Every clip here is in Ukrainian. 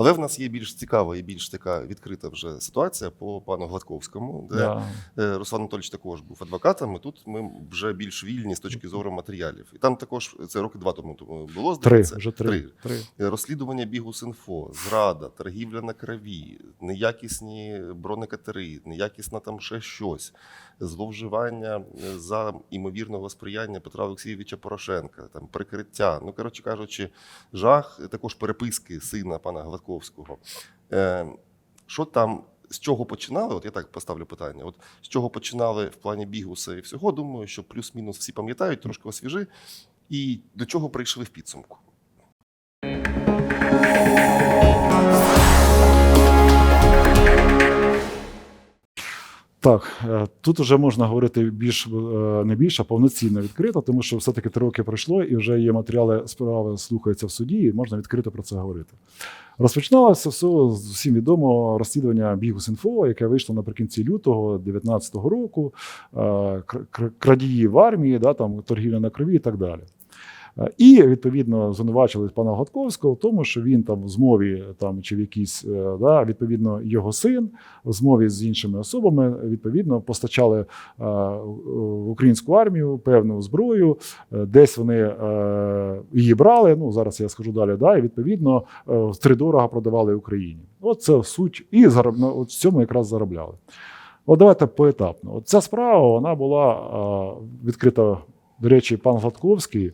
Але в нас є більш цікава і більш така відкрита вже ситуація по пану Гладковському, де Да. е, Руслан Анатольович також був адвокатом. І тут ми вже більш вільні з точки зору матеріалів. І там також це роки два тому тому було Три, здається. вже три. три. Е, Розслідування Бігус.Інфо, зрада, торгівля на крові, неякісні бронекатери, неякісна там ще щось, зловживання е, за імовірного сприяння Петра Олексійовича Порошенка, там прикриття. Ну, коротше кажучи, жах, е, також переписки сина пана Гладковського. Е, що там? З чого починали? От я так поставлю питання. От з чого починали в плані бігуса і всього, думаю, що плюс-мінус всі пам'ятають, трошки освіжи. І до чого прийшли в підсумку? Так, е, тут вже можна говорити більш е, не більше, а повноцінно відкрито, тому що все-таки три роки пройшло і вже є матеріали справи слухаються в суді, і можна відкрито про це говорити. Розпочиналося все з всім відомо розслідування Бігус.Інфо, яке вийшло наприкінці лютого 2019 року, е, кр- кр- крадії в армії, да, там, торгівля на крові і так далі. Е, І відповідно звинувачили пана Гладковського в тому, що він там в змові там чи в якійсь е, да, відповідно його син в змові з іншими особами відповідно постачали е, в українську армію певну зброю. Десь вони її брали. Ну зараз я скажу далі. Да, і відповідно е, втридорога продавали Україні. От це суть, і зароб... от в цьому якраз заробляли. От давайте поетапно. От ця справа вона була відкрита. До речі, пан Гладковський.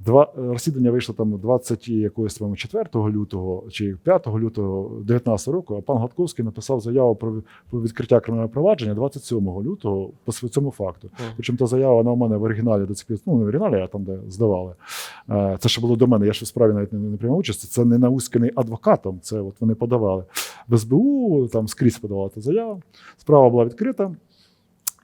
Два розслідування вийшло там 20 якогось по-моєму, 4 лютого чи 5 лютого 19 року. А пан Гладковський написав заяву про, про відкриття кримінального провадження 27 лютого по цьому факту. Мгм. Причому та заява вона у мене в оригіналі до цих ну не в оригіналі, а там, де здавали. Е, Це ще було до мене. Я ж в справі навіть не, не приймав участі. Це не науськаний адвокатом. Це от вони подавали в СБУ, там скрізь подавала та заява. Справа була відкрита.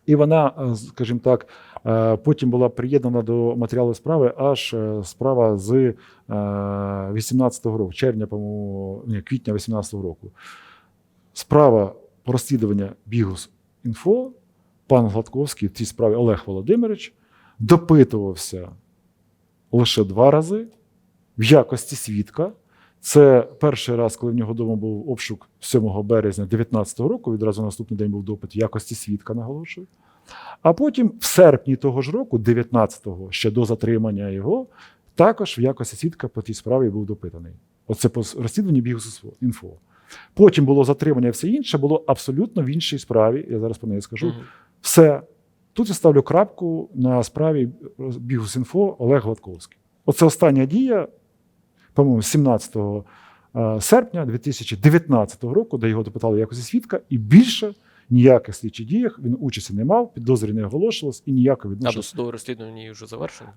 І вона, е, скажімо так, е, потім була приєднана до матеріалу справи аж е, справа з е, 18-го року, червня, по-моєму, ні, квітня 18-го року. Справа розслідування Бігус інфо, пан Гладковський в цій справі Олег Володимирович допитувався лише два рази в якості свідка. Це перший раз, коли в нього вдома був обшук 7 березня 2019 року. Відразу наступний день був допит в якості свідка, наголошую. А потім, в серпні того ж року, 19-го, ще до затримання його, також в якості свідка по тій справі був допитаний. Оце по розслідуванні Бігус.Інфо. Потім було затримання, все інше було абсолютно в іншій справі. Я зараз про неї скажу. Мгм. Все. Тут я ставлю крапку на справі Бігус.Інфо Олег Гладковський. Оце остання дія, по-моєму, 17 е, серпня 2019 року, де його допитали якось і свідка, і більше ніяких слідчих діях він участі не мав, підозрі не оголошувалось і ніякого А відношення. досудове розслідування вже завершено?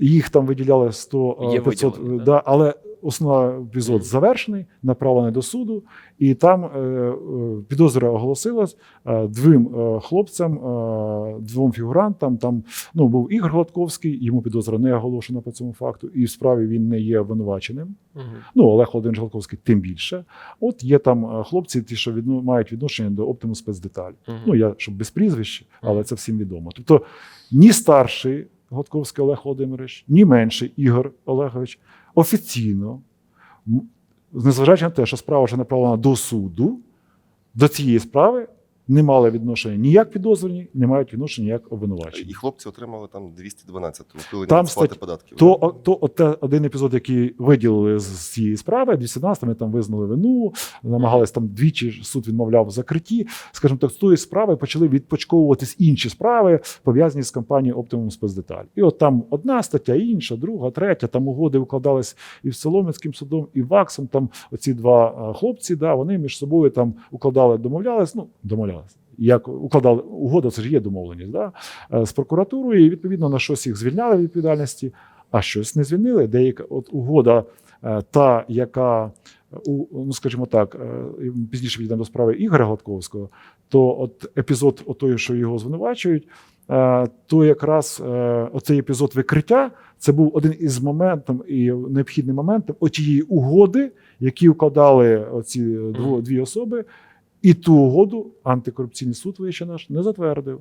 Їх там виділяли 100 Є е, 500, виділені, да. да. але основний епізод Мгм. завершений, направлений до суду, і там е, е, підозра оголосилась е, двом е, хлопцям, е, двом фігурантам. Там ну, був Ігор Гладковський, йому підозра не оголошена по цьому факту, і в справі він не є обвинуваченим. Мгм. Ну, Олег Володимирович Гладковський тим більше. От є там е, хлопці, ті, що відно, мають відношення до оптиму спецдеталі. Мгм. Ну, я щоб без прізвища, але це всім відомо. Тобто ні старший Гладковський Олег Володимирович, ні менший Ігор Олегович офіційно, незважаючи на те, що справа вже направлена до суду, до цієї справи не мали відношення ніяк підозрювані, не мають відношення як обвинувачені. І хлопці отримали там 212 ухилення Там, сплати стать- податків. То, то от те- один епізод, який виділили з цієї справи, 217 ми там визнали вину, намагались там двічі суд відмовляв в закритті. Скажімо так, з тої справи почали відпочковуватись інші справи, пов'язані з компанією Optimum Спецдеталь. І от там одна стаття, інша, друга, третя. Там угоди укладались і з Солом'янським судом, і ВАКСом. Там оці два хлопці, да, вони між собою там укладали, домовлялись. Ну, домовлялись. Як укладали угода, це ж є домовленість да? е, з прокуратурою, і відповідно на щось їх звільняли від відповідальності, а щось не звільнили. Деяка от угода, е, та, яка у, ну скажімо так, е, пізніше підійдемо до справи Ігоря Гладковського, то от епізод, отої, що його звинувачують, то якраз оцей епізод викриття це був один із моментів і необхідним моментом отієї угоди, які укладали оці дві особи, і ту угоду антикорупційний суд вище наш не затвердив.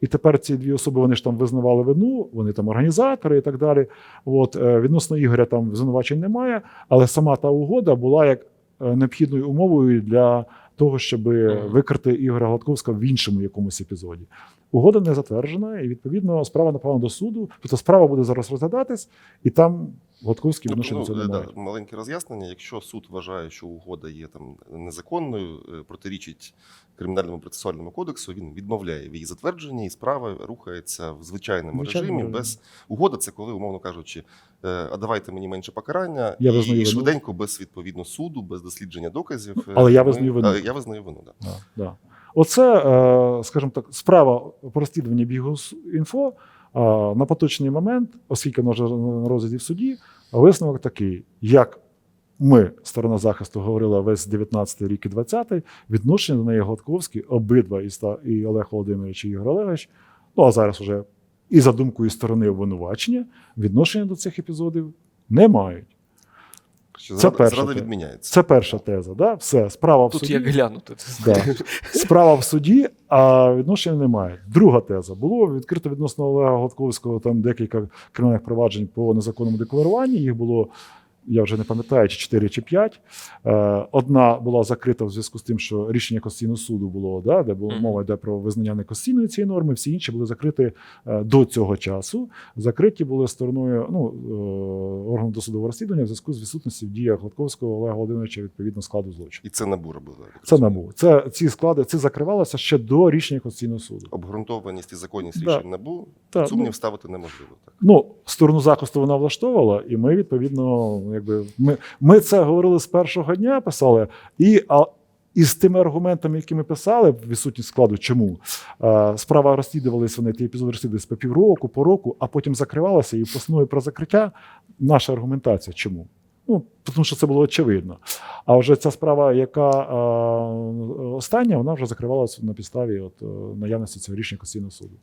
І тепер ці дві особи вони ж там визнавали вину, вони там організатори і так далі. От е, відносно Ігоря там звинувачень немає, але сама та угода була як е, необхідною умовою для того, щоб викрити Ігоря Гладковського в іншому якомусь епізоді. Угода не затверджена, і відповідно справа направлена до суду. Тобто справа буде зараз розглядатись, і там Гладковський відношення до Тобто, цього ну, не е, да, маленьке роз'яснення. Якщо суд вважає, що угода є там незаконною, е, протирічить кримінальному процесуальному кодексу, він відмовляє в її затвердженні, і справа рухається в звичайному Звичайному режимі. Без угода це коли, умовно кажучи, е, а давайте мені менше покарання Я і, визнаю і швиденько, без відповідно суду, без дослідження доказів. е, але я визнаю вину. А, Я визнаю вину. Да. Да, да. Оце, е, скажімо так, справа по розслідуванні Бігус.Інфо е, на поточний момент, оскільки вона вже на розгляді в суді, висновок такий, як ми, сторона захисту, говорила весь 19 рік і 20-й, відношення до неї Гладковський, обидва і, Олег Володимирович, і Ігор Олегович, ну а зараз уже і за думкою сторони обвинувачення, відношення до цих епізодів не мають. Що Це зрада, перше зрада те. відміняється. Це перша теза. Да? Все, справа в Тут суді. як глянути. Да. Справа в суді, а відношення немає. Друга теза. Було відкрито відносно Олега Гладковського там декілька кримінальних проваджень по незаконному декларуванні. Їх було, я вже не пам'ятаю, чи 4 чи 5. Е, Одна була закрита в зв'язку з тим, що рішення Конституційного суду було, да, де була мова йде про визнання неконституційної цієї норми. Всі інші були закриті е, до цього часу. Закриті були стороною ну, е, органу досудового розслідування в зв'язку з відсутністю в діях Гладковського Олега Володимировича відповідно складу злочину. І це набу робили. Це набу. Це ці склади це закривалося ще до рішення Конституційного суду. Обґрунтованість і законність Да. рішень набу Так, сумнів ну, ставити неможливо. Так. ну, сторону захисту вона влаштовувала, і ми відповідно, якби ми, ми це говорили з першого дня, писали, і а, і з тими аргументами, які ми писали, відсутність складу, чому справа розслідувалися, вони ті епізоди розслідувалися по півроку, по року, а потім закривалася, і в постанові про закриття наша аргументація. Чому? Ну, тому що це було очевидно. А вже ця справа, яка е, остання, вона вже закривалася на підставі от, наявності цього рішення Конституційного суду.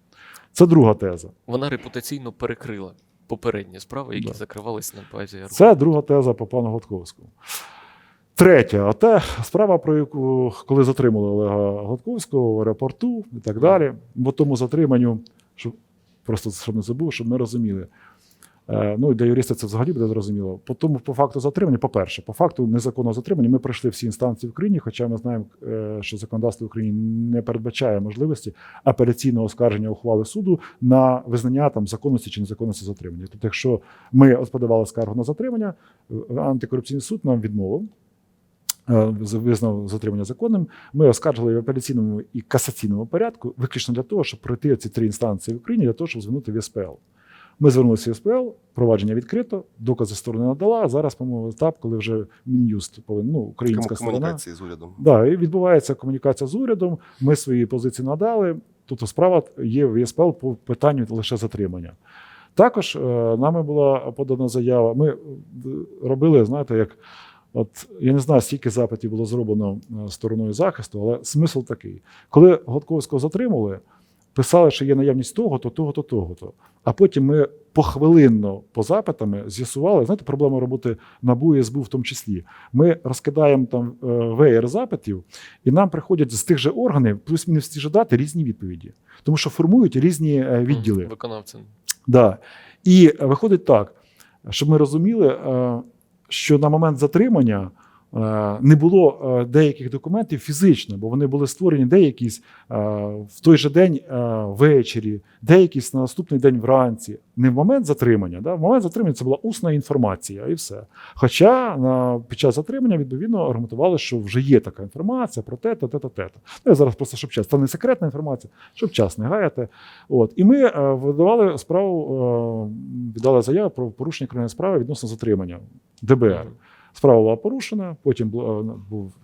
Це друга теза. Вона репутаційно перекрила попередні справи, які Да. закривались на базі РУ. Це друга теза по пану Гладковському. Третя, оте справа, про яку коли затримали Олега Гладковського в аеропорту і так далі. Бо тому затриманню, щоб просто щоб не забув, щоб ми розуміли. Е, Ну і для юриста це взагалі буде зрозуміло. По тому, по факту затримання, по-перше, по факту незаконного затримання, ми пройшли всі інстанції в Україні, хоча ми знаємо, е, що законодавство України не передбачає можливості апеляційного оскарження ухвали суду на визнання там законності чи незаконності затримання. Тобто, якщо ми подавали скаргу на затримання, е, антикорупційний суд нам відмовив. Визнав затримання законним. Ми оскаржили в апеляційному і касаційному порядку, виключно для того, щоб пройти ці три інстанції в Україні, для того, щоб звернути в СПЛ. Ми звернулися в СПЛ, провадження відкрито, докази сторона надала. а Зараз, по-моєму, етап, коли вже Мін'юст повинен, ну, українська сторона. комунікації з урядом. Да, і відбувається комунікація з урядом. Ми свої позиції надали. Тобто справа є в ЄСПЛ по питанню лише затримання. Також е, нами була подана заява. Ми е, робили, знаєте, як от я не знаю, скільки запитів було зроблено е, стороною захисту, але смисл такий: коли Гладковського затримали, писали, що є наявність того-то, того-то, того-то. А потім ми похвилинно по запитами з'ясували, знаєте, проблема роботи НАБУ і СБУ в тому числі. Ми розкидаємо там е, веєр запитів, і нам приходять з тих же органів, плюс-мінус ті ж дати різні відповіді, тому що формують різні е, відділи. Виконавцем. Да. І виходить так, щоб ми розуміли, е, що на момент затримання не було е, деяких документів фізично, бо вони були створені деякісь е, в той же день е, ввечері, деякісь на наступний день вранці. Не в момент затримання, да? в момент затримання це була усна інформація і все. Хоча на, під час затримання відповідно аргументували, що вже є така інформація про те, те, те, те, те. Ну, я зараз просто щоб час. Це не секретна інформація, щоб час не гаяти. От. І ми е, видавали справу, е, віддали заяву про порушення кримінальної справи відносно затримання ДБР. Справа була порушена, потім е, був е,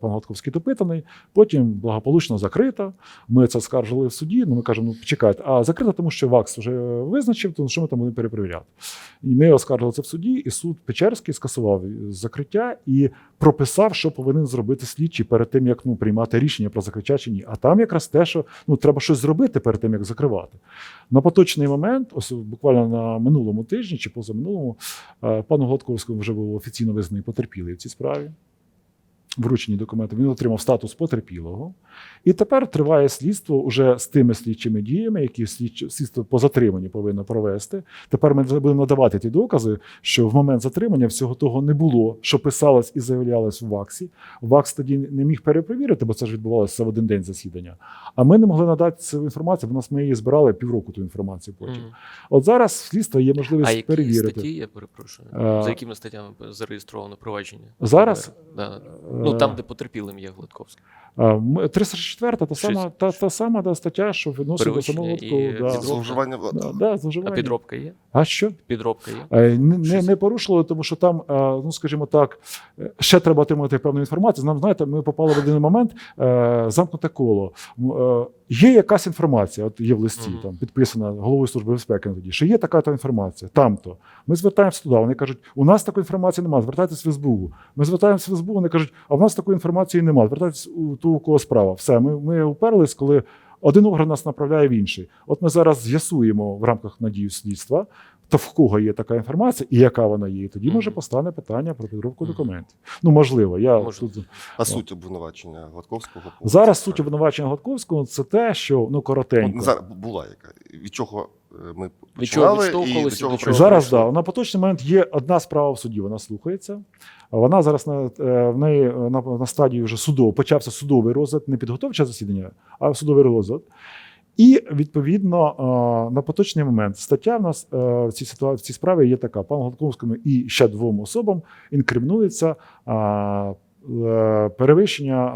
пан Гладковський допитаний, потім благополучно закрита. Ми це скаржили в суді. Ну ми кажемо, ну почекайте, а закрита, тому що ВАКС вже визначив, тому що ми там будемо перепровіряти. І ми оскаржили це в суді, і суд Печерський скасував закриття і прописав, що повинен зробити слідчий перед тим, як ну, приймати рішення про закриття чи ні. А там якраз те, що ну, треба щось зробити перед тим, як закривати. На поточний момент, ось буквально на минулому тижні чи позаминулому, е, пану Гладковському вже був офіційно визнаний потерпілий в цій справі. Вручені документи, він отримав статус потерпілого. І тепер триває слідство уже з тими слідчими діями, які слідство по затриманню повинно провести. Тепер ми будемо надавати ті докази, що в момент затримання всього того не було, що писалось і заявлялось в ВАКСі. ВАКС тоді не міг перепровірити, бо це ж відбувалося в один день засідання. А ми не могли надати цю інформацію, бо нас ми її збирали півроку ту інформацію потім. Мгм. От зараз в слідства є А можливість які перевірити. статті, я перепрошую, Е, за якими статтями зареєстровано провадження? Зараз? Да. Ну Е, там, де потерпілим є Гладковський. А, 304 та сама, та, та сама да, стаття, що відносить до Перевищення самого і такого. Да. Зловживання Да, владою. да, А підробка є? А що? Підробка є? Е, Не, не, не порушило, тому що там, е, ну скажімо так, е, ще треба отримати певну інформацію. Нам знаєте, ми попали в один момент е, замкнуте коло. Е, Є якась інформація, от є в листі, Мгм. там підписана головою служби безпеки на тоді, що є така то інформація, там-то. Ми звертаємося туди. Вони кажуть, у нас такої інформації немає, звертайтесь в СБУ. Ми звертаємося в СБУ, вони кажуть, а в нас такої інформації немає. Звертайтесь у ту, у кого справа. Все, ми, ми уперлись, коли один орган нас направляє в інший. От ми зараз з'ясуємо в рамках надію слідства, то в кого є така інформація і яка вона є. І тоді Мгм. може постане питання про підробку Мгм. документів. Ну можливо, я Можливо. тут А суть обвинувачення Гладковського зараз суть обвинувачення Гладковського це те, що ну коротенько. От зараз була яка. Від чого е, ми Від чого починали і до чого до чого? Зараз да, на поточний момент є одна справа в суді, вона слухається. Вона зараз на е, в неї е, на, на стадії вже судового почався судовий розгляд, не підготовче засідання, а судовий розгляд. І відповідно на поточний момент стаття в нас в цій ситуації в цій справі є така: пану Гладковському і ще двом особам інкримінується. Е, Перевищення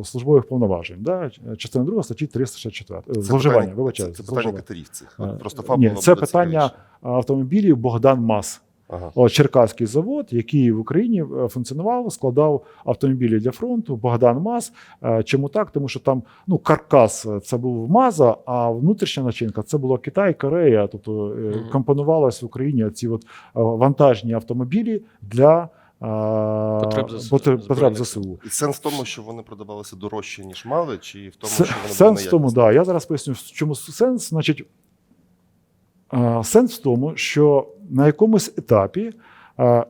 е, службових повноважень, да? частина 2 статті 364. Це Зловживання, питання- вибачаю. Це, це питання зловживання. катерів цих. Е, Просто ні, це питання цікавіше. автомобілів Богдан Мас. Ага. Черкаський завод, який в Україні функціонував, складав автомобілі для фронту. Богдан Маз. Е, Чому так? Тому що там ну каркас це був Маза, а внутрішня начинка це була Китай, Корея. Тобто компонувалось в Україні ці от вантажні автомобілі для Потреб ЗСУ, потреб, потреб ЗСУ. І сенс в тому, що вони продавалися дорожче, ніж мали, чи в тому, що вони Сенс в тому, так. да. Я зараз поясню, в чому сенс. Значить, сенс в тому, що на якомусь етапі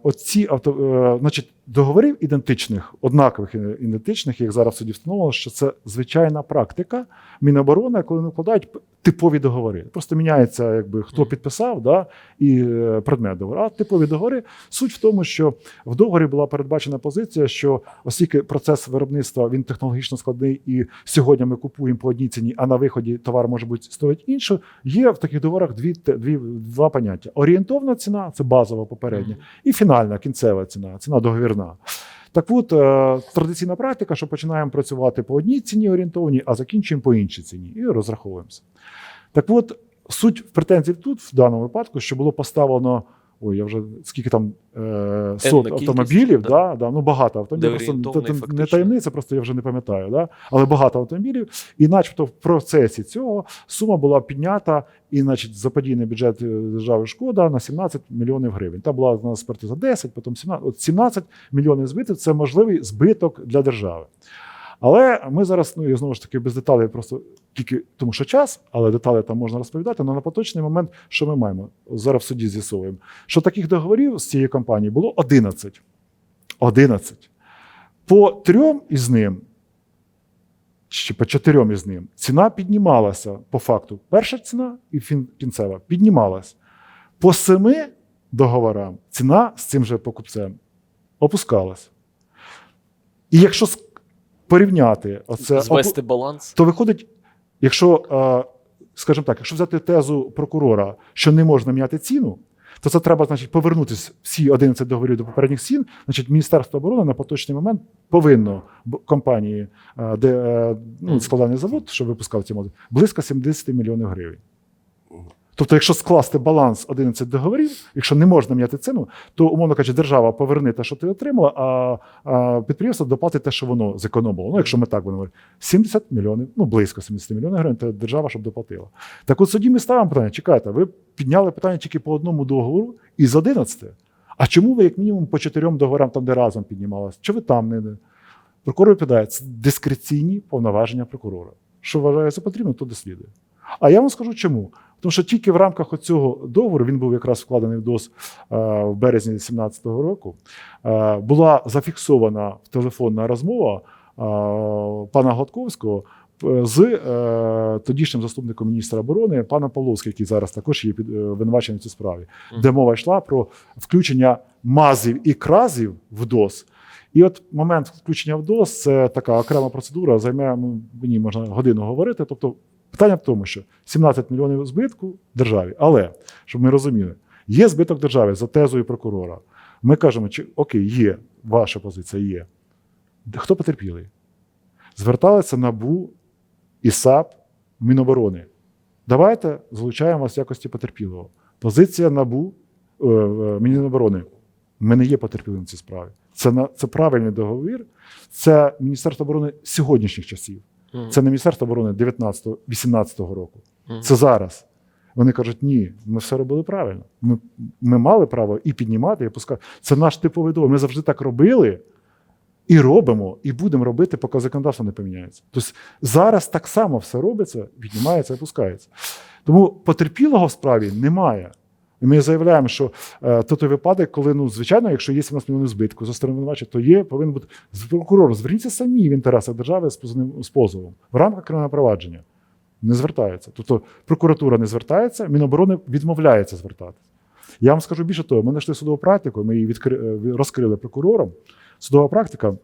оці авто, е, значить, договорів ідентичних, однакових ідентичних, як зараз в суді встановлено, що це звичайна практика Міноборони, коли вони вкладають типові договори. Просто міняється, якби хто підписав, да, і е, предмет договору. А типові договори суть в тому, що в договорі була передбачена позиція, що оскільки процес виробництва він технологічно складний, і сьогодні ми купуємо по одній ціні, а на виході товар може бути стоїть інше. Є в таких договорах дві, дві два поняття: орієнтовна ціна це базова попередня, і фінальна кінцева ціна, ціна договірна. Так от, е, традиційна практика, що починаємо працювати по одній ціні орієнтовній, а закінчуємо по іншій ціні і розраховуємося. Так от, суть претензій тут, в даному випадку, що було поставлено. Ой, я вже скільки там е, сот кількість, автомобілів, да. да. Да, ну багато автомобілів. Просто це не таємниця, просто я вже не пам'ятаю. Да? Але багато автомобілів. І, начебто, в процесі цього сума була піднята, і, значить, заподійний бюджет е, держави шкода на 17 мільйонів гривень. Там була на експертиза 10, потім 17. От 17 мільйонів збитків це можливий збиток для держави. Але ми зараз, ну і знову ж таки, без деталей, просто тільки тому, що час, але деталі там можна розповідати. Але на поточний момент, що ми маємо? Зараз в суді з'ясовуємо, що таких договорів з цієї компанії було 11. 11. По трьом із ним, чи по чотирьом із ним, ціна піднімалася по факту. Перша ціна і кінцева піднімалась. По семи договорам ціна з цим же покупцем опускалась. І якщо порівняти оце, Звести баланс. то виходить, якщо, е, скажімо так, якщо взяти тезу прокурора, що не можна міняти ціну, то це треба, значить, повернутися всі 11 договорів до попередніх цін. Значить, Міністерство оборони на поточний момент повинно компанії, е, де е, ну, складальний завод, що випускав ці моделі, близько 70 мільйонів гривень. Тобто, якщо скласти баланс 11 договорів, якщо не можна міняти ціну, то умовно кажучи, держава поверне те, що ти отримала, а, а підприємство доплатить те, що воно зекономило. Ну, якщо ми так будемо говорити, 70 мільйонів, ну близько 70 мільйонів гривень, то держава щоб доплатила. Так от суді ми ставимо питання: чекайте, ви підняли питання тільки по одному договору із 11. А чому ви, як мінімум, по чотирьом договорам, там, де разом піднімалось? Чи ви там не? Прокурор відповідає, це дискреційні повноваження прокурора. Що вважає за потрібно, то дослідує. А я вам скажу чому. Тому що тільки в рамках цього договору він був якраз вкладений в ДОС е, в березні 2017 року. е, Була зафіксована телефонна розмова е, пана Гладковського з тодішнім заступником міністра оборони паном Павловським, який зараз також є е, в цій справі, де мова йшла про включення мазів і кразів в ДОС. І от момент включення в ДОС це така окрема процедура, займе ну, мені можна годину говорити. Тобто питання в тому, що 17 мільйонів збитку державі, але щоб ми розуміли, є збиток державі за тезою прокурора. Ми кажемо, чи окей, є ваша позиція, є. Хто потерпілий? Зверталися НАБУ і САП Міноборони. Давайте залучаємо вас в якості потерпілого. Позиція НАБУ е, е, Міноборони. Ми не є потерпілим в цій справі. Це, це правильний договір. Це Міністерство оборони сьогоднішніх часів. Це не Міністерство оборони 19-18 року. Це зараз. Вони кажуть, ні, ми все робили правильно. Ми, ми мали право і піднімати, і опускати. Це наш типовий договір. Ми завжди так робили і робимо, і будемо робити, поки законодавство не поміняється. Тобто зараз так само все робиться, піднімається і опускається. Тому потерпілого в справі немає. І ми заявляємо, що е, то той випадок, коли, ну, звичайно, якщо є 17 мільйонів збитку за сторони то є, повинен бути з прокурор. Зверніться самі в інтересах держави з позовним- з позовом в рамках кримінального провадження. Не звертаються. Тобто прокуратура не звертається, Міноборони відмовляється звертатися. Я вам скажу більше того, ми знайшли судову практику, ми її відкри... е, розкрили прокурором. Судова практика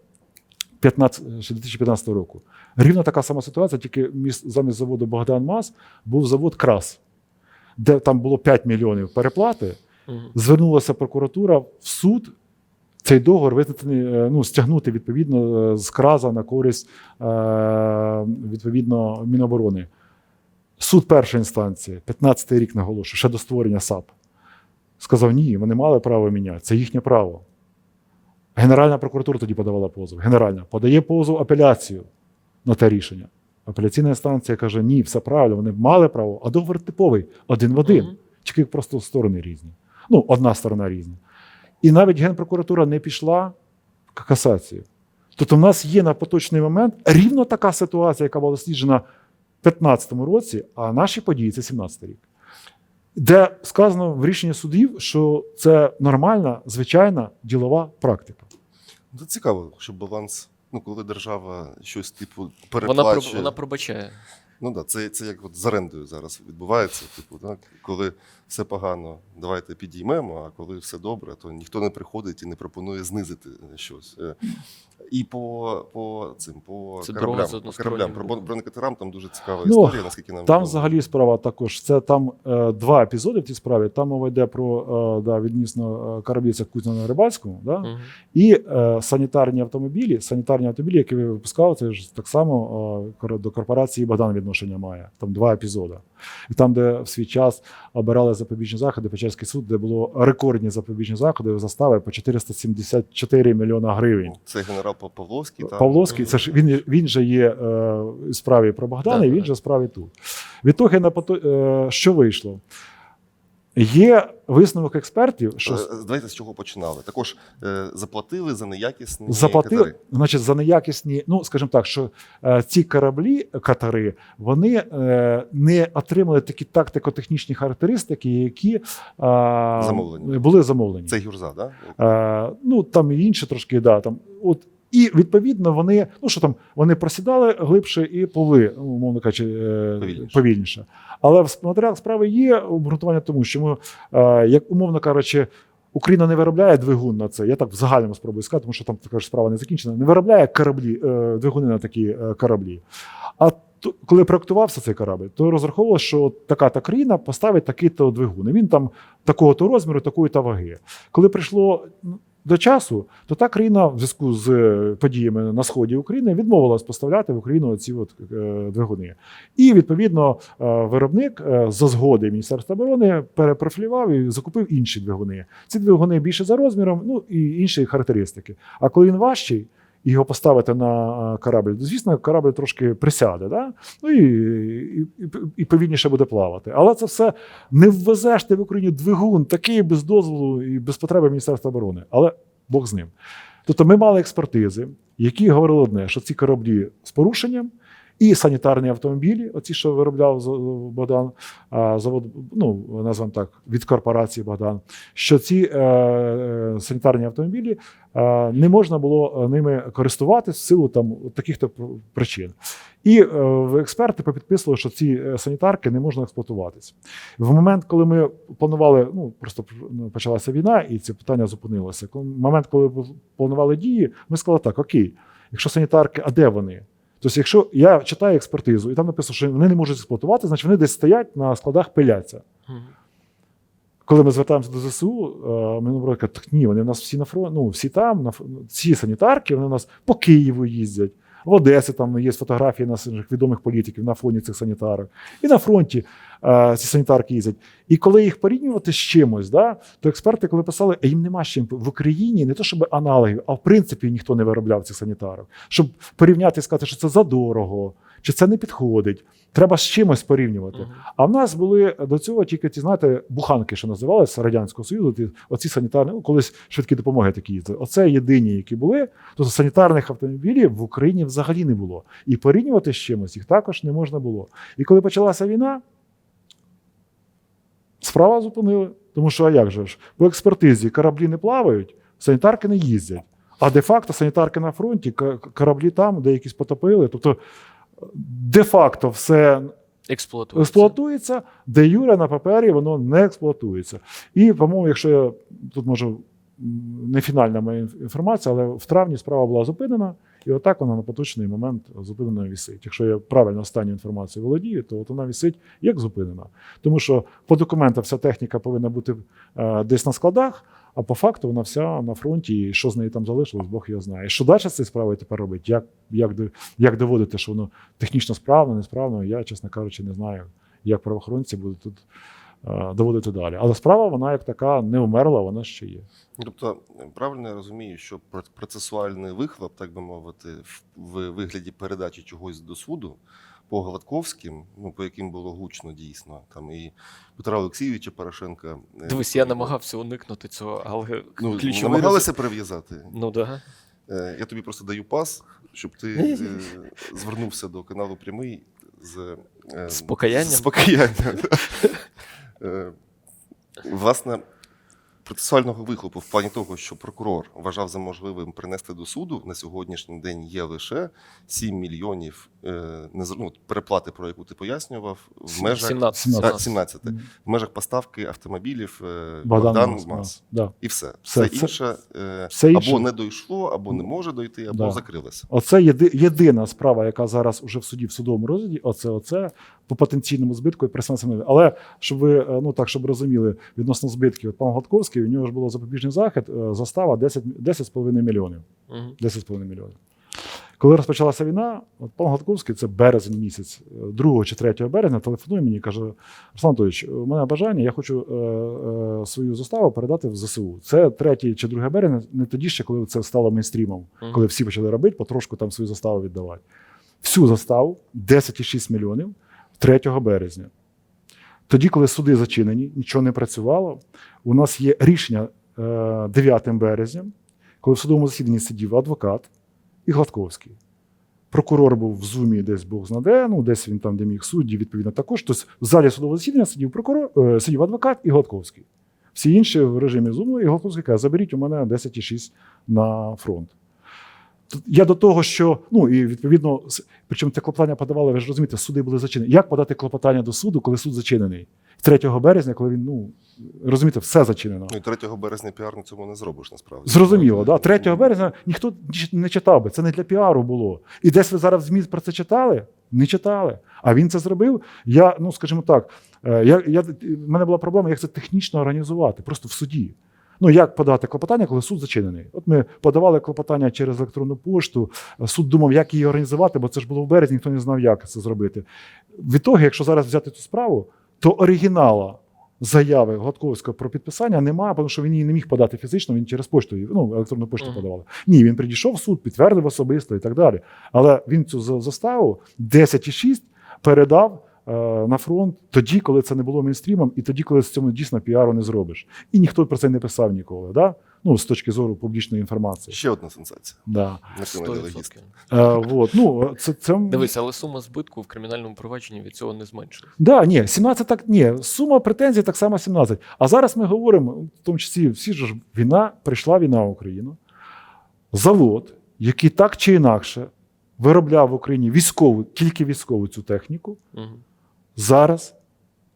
15... ще 2015 року. Рівно така сама ситуація, тільки міс- замість заводу Богдан Мас був завод Крас, де там було 5 мільйонів переплати. Звернулася прокуратура в суд. Цей договор визнати, е, ну, стягнути відповідно е, з краза на користь е, відповідно Міноборони. Суд першої інстанції, 15-й рік наголошую, ще до створення САП. Сказав: ні, вони мали право міняти, це їхнє право. Генеральна прокуратура тоді подавала позов. Генеральна подає позов апеляцію на те рішення. Апеляційна інстанція каже: ні, все правильно, вони мали право, а договор типовий, один в один. Мгм. Тільки просто сторони різні. Ну, одна сторона різна. І навіть Генпрокуратура не пішла в касацію. Тобто, в нас є на поточний момент рівно така ситуація, яка була досліджена в 2015 році, а наші події це 17 рік. Де сказано в рішенні судів, що це нормальна, звичайна ділова практика. Це цікаво, що баланс, ну коли держава щось типу переплачує. Вона, вона пробачає. Ну да, це, це як от з орендою зараз відбувається. Типу, так? коли все погано, давайте підіймемо, а коли все добре, то ніхто не приходить і не пропонує знизити щось. Е, І по, по цим по Це кораблям, по кораблям, про бронекатерам там дуже цікава Ну, історія, наскільки нам Там відомо. взагалі справа також. Це там е, два епізоди в цій справі. Там мова йде про е, да, віднісно е, кораблівця Кузьма Рибальському, да? Мгм. і е, санітарні автомобілі. Санітарні автомобілі, які ви випускали, це ж так само е, до корпорації Богдан відношення має. Там два епізоди. І там, де в свій час обирали запобіжні заходи, Печерський суд, де було рекордні запобіжні заходи, застави по 474 мільйона гривень. Це генерал Пав- Павловський. Там, Павловський, це ж він, він же є е, в справі про Богдана, Да, і він же в справі тут. Відтоги на е, що вийшло? Є висновок експертів, що Е, Давайте з чого починали. Також е, заплатили за неякісні заплатили, катери. значить, за неякісні, ну скажімо так, що е, ці кораблі, катери, вони е, не отримали такі тактико-технічні характеристики, які е, Замовлені. були замовлені. Це гюрза, так? Е, ну там і інші трошки, да, там, от, і відповідно вони, ну що там, вони просідали глибше і пливли, ну, умовно кажучи, е, Повільніше. повільніше. Але в матеріалах справи є обґрунтування тому, що ми, е, як умовно кажучи, Україна не виробляє двигун на це. Я так в загальному спробую сказати, тому що там така ж справа не закінчена. Не виробляє кораблі, е, двигуни на такі кораблі. А то, коли проектувався цей корабль, то розраховувалося, що така та країна поставить такий-то двигун. І він там такого-то розміру, такої-то ваги. Коли прийшло ну, до часу, то та країна в зв'язку з е, подіями на сході України відмовилась поставляти в Україну ці от, е, двигуни. І відповідно е, виробник за згоди Міністерства оборони перепрофілював і закупив інші двигуни. Ці двигуни більше за розміром, ну і інші характеристики. А коли він важчий. Його поставити на е, корабль, звісно, корабль трошки присяде, да? ну і, і, і повільніше буде плавати. Але це все не ввезеш ти в Україні двигун, такий без дозволу і без потреби Міністерства оборони. Але Бог з ним. Тобто ми мали експертизи, які говорили одне, що ці кораблі з порушенням, і санітарні автомобілі, оці, що виробляв Богдан, завод, ну, назвемо так, від корпорації Богдан, що ці е, е, санітарні автомобілі е, не можна було ними користуватись в силу там таких-то причин. І експерти попідписували, що ці санітарки не можна експлуатуватися. В момент, коли ми планували, ну просто ну, почалася війна, і це питання зупинилося. В момент, коли планували дії, ми сказали так: окей, якщо санітарки, а де вони? Тобто, якщо я читаю експертизу, і там написано, що вони не можуть експлуатувати, значить вони десь стоять на складах пиляться. Коли ми звертаємося до ЗСУ, е, ми кажуть, так ні, вони в нас всі на фронт, ну всі там, на ці санітарки, вони в нас по Києву їздять. В Одесі там є фотографії наших відомих політиків на фоні цих санітарок. І на фронті ці санітарки їздять. І коли їх порівнювати з чимось, да, то експерти, коли писали, «А їм нема з чим в Україні, не то щоб аналогів, а в принципі ніхто не виробляв цих санітарок. Щоб порівняти і сказати, що це задорого, чи це не підходить. Треба з чимось порівнювати. Мгм. А в нас були до цього тільки ті, знаєте, буханки, що називалися Радянського Союзу, ті, оці санітарні, ну, колись швидкі допомоги такі їздили. Оце єдині, які були. Тобто санітарних автомобілів в Україні взагалі не було. І порівнювати з чимось їх також не можна було. І коли почалася війна, справа зупинили. Тому що а як же ж? По експертизі кораблі не плавають, санітарки не їздять. А де-факто санітарки на фронті, кораблі там, де якісь потопили. Тобто, де-факто все Експлуатується. експлуатується, де Юре на папері воно не експлуатується. І, по-моєму, якщо я тут можу не фінальна моя інформація, але в травні справа була зупинена, і отак вона на поточний момент зупинена вісить. Якщо я правильно останню інформацію володію, то от вона вісить як зупинена. Тому що по документах вся техніка повинна бути е, десь на складах. А по факту вона вся на фронті, і що з нею там залишилось, Бог його знає. Що далі з цією справою тепер робить? Як, як, як доводити, що воно технічно справно, несправно, я, чесно кажучи, не знаю, як правоохоронці будуть тут доводити далі. Але справа, вона як така не вмерла, вона ще є. Тобто, правильно я розумію, що про- процесуальний вихлоп, так би мовити, в- вигляді передачі чогось до суду по Гладковським, ну по яким було гучно дійсно, там і Петра Олексійовича Порошенка. е, Дивись, я намагався уникнути цього, але Ну, ключовий намагалися прив'язати. Ну да. Е, Я тобі просто даю пас, щоб ти е, звернувся до каналу прямий з, е, З покаянням? З покаянням. Е, Власне, процесуального вихлопу в плані того, що прокурор вважав за можливим принести до суду на сьогоднішній день є лише 7 мільйонів е, ну, переплати, про яку ти пояснював, в межах 17. 17. 17, в межах поставки автомобілів е, Богдан, Богдан Мас, МАЗ. Да. І все. Все, Все, інше, е, все інше- або не дійшло, або не може дойти, або Да. закрилося. Оце єди, єдина справа, яка зараз уже в суді в судовому розгляді. Оце, оце по потенційному збитку і персональному. Але щоб ви е, ну так, щоб розуміли відносно збитків, пан Гладковський, у нього ж було запобіжний захід, е, застава 10, 10,5 мільйонів. 10,5 мільйонів. Коли розпочалася війна, от пан Гладковський, це березень місяць, е, 2 чи 3 березня, телефонує мені і каже: Руслан Анатолійович, у мене бажання, я хочу е, е, свою заставу передати в ЗСУ. Це 3 чи 2 березня, не тоді ще, коли це стало мейнстрімом, коли всі почали робити, потрошку там свою заставу віддавати. Всю заставу 10,6 мільйонів 3 березня. Тоді, коли суди зачинені, нічого не працювало, у нас є рішення е, 9 березня, коли в судовому засіданні сидів адвокат і Гладковський. Прокурор був в зумі, десь Бог знаде, ну десь він там, де міг судді, відповідно, також. Тобто в залі судового засідання сидів прокурор, е, сидів адвокат і Гладковський. Всі інші в режимі зуму, і Гладковський каже: заберіть у мене 10,6 на фронт. Я до того, що ну і відповідно, причому це клопотання подавали, ви ж розумієте, суди були зачинені. Як подати клопотання до суду, коли суд зачинений? 3 березня, коли він, ну розумієте, все зачинено. Ну і 3 березня піар на цьому не зробиш насправді. Зрозуміло, да. 3 березня ніхто не читав би. Це не для піару було. І десь ви зараз в ЗМІ про це читали? Не читали. А він це зробив. Я, ну скажімо так, е, я, я, в мене була проблема, як це технічно організувати, просто в суді. Ну, як подати клопотання, коли суд зачинений? От ми подавали клопотання через електронну пошту. Суд думав, як її організувати, бо це ж було в березні, ніхто не знав, як це зробити. Відтоді, якщо зараз взяти цю справу, то оригінала заяви Гладковського про підписання немає, тому що він її не міг подати фізично, він через пошту, ну, електронну пошту Мгм. подавали. Ні, він підійшов в суд, підтвердив особисто і так далі. Але він цю за- заставу 10,6 передав на фронт тоді, коли це не було мейнстрімом, і тоді, коли з цьому дійсно піару не зробиш. І ніхто про це не писав ніколи. Да? Ну, з точки зору публічної інформації. Ще одна сенсація. Да. Національний логіст. 100%. Е, вот, ну, це, це... Дивись, але сума збитку в кримінальному провадженні від цього не зменшилась. Да, ні, 17 так ні. Сума претензій так само 17. А зараз ми говоримо, в тому числі, всі ж війна, прийшла війна в Україну. Завод, який так чи інакше виробляв в Україні військову, тільки військову цю техніку, Угу. Зараз,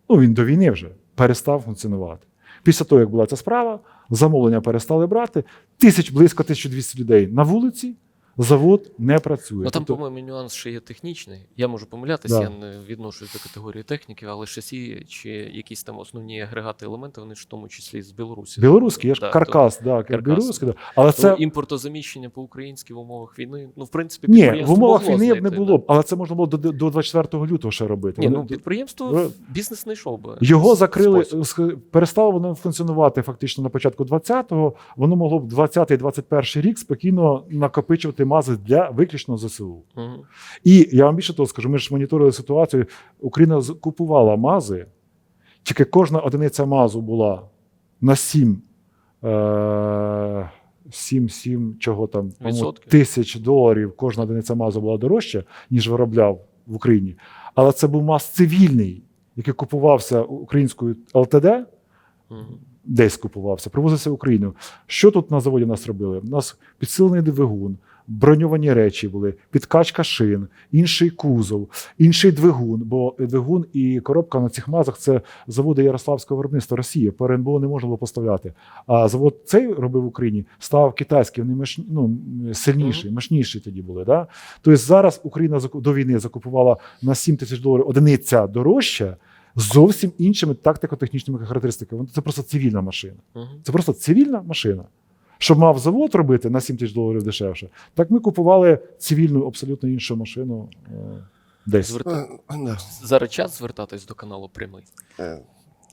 ну він до війни вже перестав функціонувати. Після того, як була ця справа, замовлення перестали брати. Тисяч, близько 1200 людей на вулиці, завод не працює. Ну там, Тобто- по-моєму, нюанс ще є технічний. Я можу помилятися, Да. я не відношусь до категорії техніки, але шасі чи якісь там основні агрегати елементи, вони ж в тому числі з Білорусі. Білоруський, є ж Да, каркас, да, каркас. білоруський, да. але То, це імпортозаміщення по-українськи в умовах війни. Ну, в принципі, Ні, в умовах війни б не було да. б, але це можна було до, до 24 лютого ще робити. Ні, ну підприємство Ви- бізнес знайшов би. Його закрили, спосіб. перестало воно функціонувати фактично на початку 20-го. Воно могло б 20-21 рік спокійно накопичувати мази для виключно ЗСУ. Мгм. І я вам більше того скажу, ми ж моніторили ситуацію. Україна купувала мази, тільки кожна одиниця мазу була на 7, е, 7, 7 чого там, тисяч доларів. Кожна одиниця мазу була дорожча, ніж виробляв в Україні. Але це був маз цивільний, який купувався українською ЛТД, Мгм. десь купувався, привозився в Україну. Що тут на заводі нас робили? У нас підсилений двигун, броньовані речі були, підкачка шин, інший кузов, інший двигун. Бо двигун і коробка на цих мазах це заводи Ярославського виробництва Росії. По РНБО не можна було поставляти. А завод цей робив в Україні, став китайський, вони мощ... ну, сильніші, мощніші тоді були. Да? Тобто зараз Україна до війни закупувала на 7 тисяч доларів одиниця дорожча. Зовсім іншими тактико-технічними характеристиками. Це просто цивільна машина. Це просто цивільна машина. Щоб мав завод робити на 7 тисяч доларів дешевше, так ми купували цивільну, абсолютно іншу машину е, десь. Зверта- Е. Зараз час звертатись до каналу прямий. Е,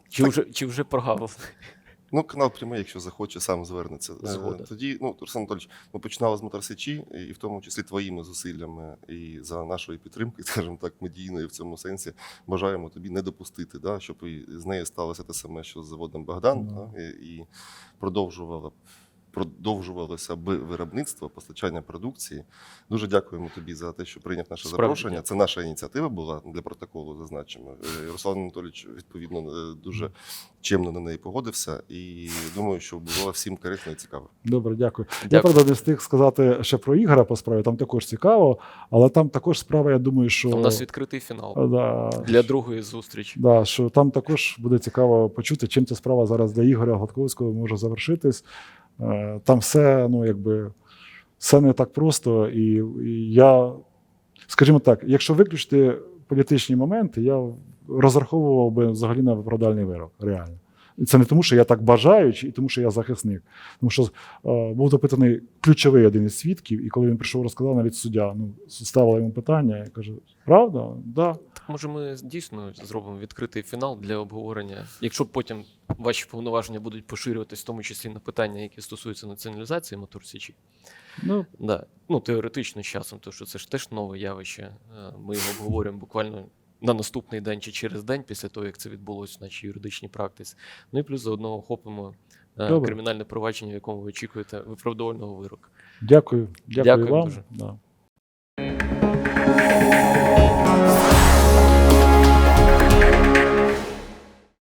Чи вже, чи вже прогавив? Ну, канал прямий, якщо захоче, сам звернеться. Е, Згода. Тоді, ну, Руслан Анатольович, ми починали з Моторсичі, і в тому числі твоїми зусиллями і за нашої підтримки, скажімо так, медійної в цьому сенсі, бажаємо тобі не допустити, да, щоб і з нею сталося те саме, що з заводом Богдан, Ну. да, і, і продовжувала. Продовжувалося би виробництво, постачання продукції. Дуже дякуємо тобі за те, що прийняв наше Справді запрошення. Це наша ініціатива була для протоколу, зазначимо. Е, Руслан Анатолійович відповідно е, дуже чемно на неї погодився, і думаю, що було всім корисно і цікаво. Добре, дякую. Я правда не встиг сказати ще про Ігора по справі. Там також цікаво, але там також справа, я думаю, що У нас відкритий фінал да, для другої зустрічі. Да, що там також буде цікаво почути, чим ця справа зараз для Ігоря Гладковського може завершитись. Е, Там все, ну якби все не так просто. І, і я, скажімо так, якщо виключити політичні моменти, я розраховував би взагалі на виправдальний вирок, реально. І це не тому, що я так бажаю, чи тому, що я захисник. Тому що е, був допитаний ключовий один із свідків, і коли він прийшов розказав, навіть суддя ну, ставила йому питання, я кажу: правда? Да. Так, може, ми дійсно зробимо відкритий фінал для обговорення. Якщо потім ваші повноваження будуть поширюватись, в тому числі на питання, які стосуються націоналізації моторсічі. Ну, Да. Ну, теоретично з часом, тому що це ж теж нове явище. Е, Ми його обговорюємо буквально на наступний день чи через день після того, як це відбулося в нашій юридичній практиці. Ну і плюс заодно охопимо е, Добре. кримінальне провадження, в якому ви очікуєте виправдовольного вироку. Дякую. Дякую, Дякую вам. дуже. Да.